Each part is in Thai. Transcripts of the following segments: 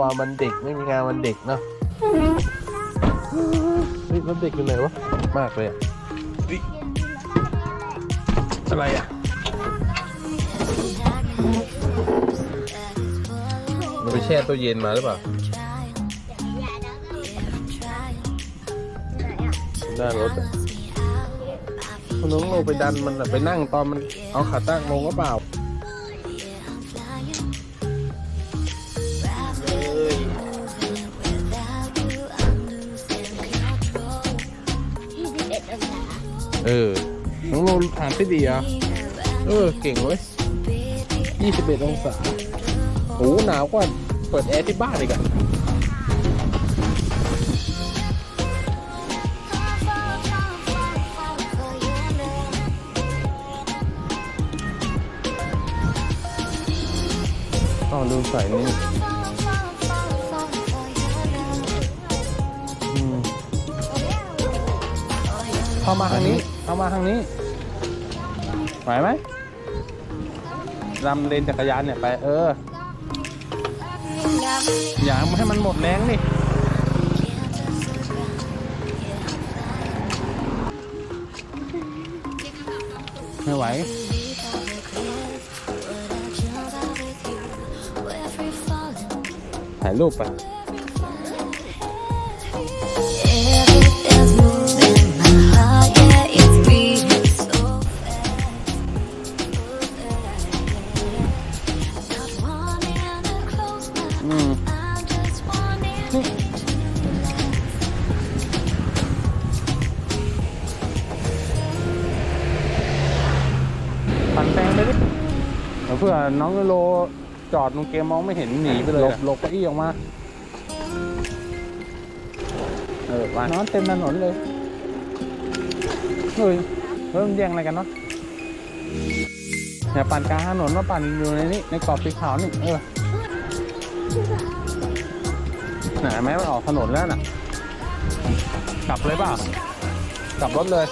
วาวันเด็กไม่มีงานวันเด็กเนาะเฮ้ยวันเด็กอยู่ไหนวะมากเลยอะเฮ้ยอะไรอะมันไปแช่ตู้เย็นมาหรือเปล่าหน้ารถอะคุณน้องลงไปดันมันอะไปนั่งตอนมันเอาขาตั้งลงก็เปล่า ที่สิบเอ็ดองศาเออ น้องโลถามพี่ดีอะเออ เก่งเว้ยยี่สิบเอ็ดองศาโอ้หนาวกว่าเปิดแอร์ที่บ้านอีกอะอ๋อลืมใส่นี่ เข้ามาทางนี้ เข้ามาทางนี้ ไหวไหมรำเลนจักรยานเนี่ยไป เออ อย่าให้มันหมดแรงนี่ไม่ไหวถ่ายรูปไป พื่อน้องยูโรจอดตรงเกมมองไม่เห็นหนีไปเลยหลบหลบเก้าอี้ออกมา เออมานอนเต็มถนนเลย เฮ้ยเฮ้ยมันแย่งอะไรกันเนาะอย่าปั่นกลางถนนมาปั่นอยู่ในนี้ในกรอบสีขาวนี่เออไหนแม้มันออกถนนแล้วน่ะ กลับเลยเปล่ากลับรถเลย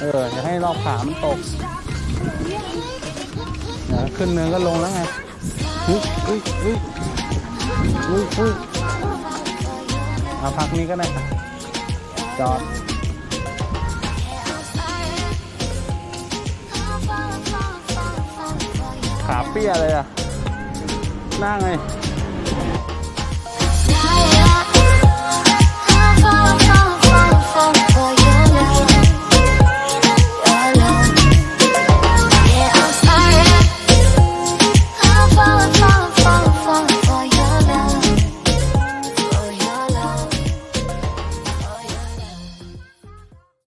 เอออย่าให้รอบขามันตกนะ ขึ้นเนินก็ลงแล้วไงอุ้ยอุ้ยอุ้ยอุ้ยอุ้ยอาพักนี้ก็ได้จอดขาเปี้ยเลยอะนั่งไง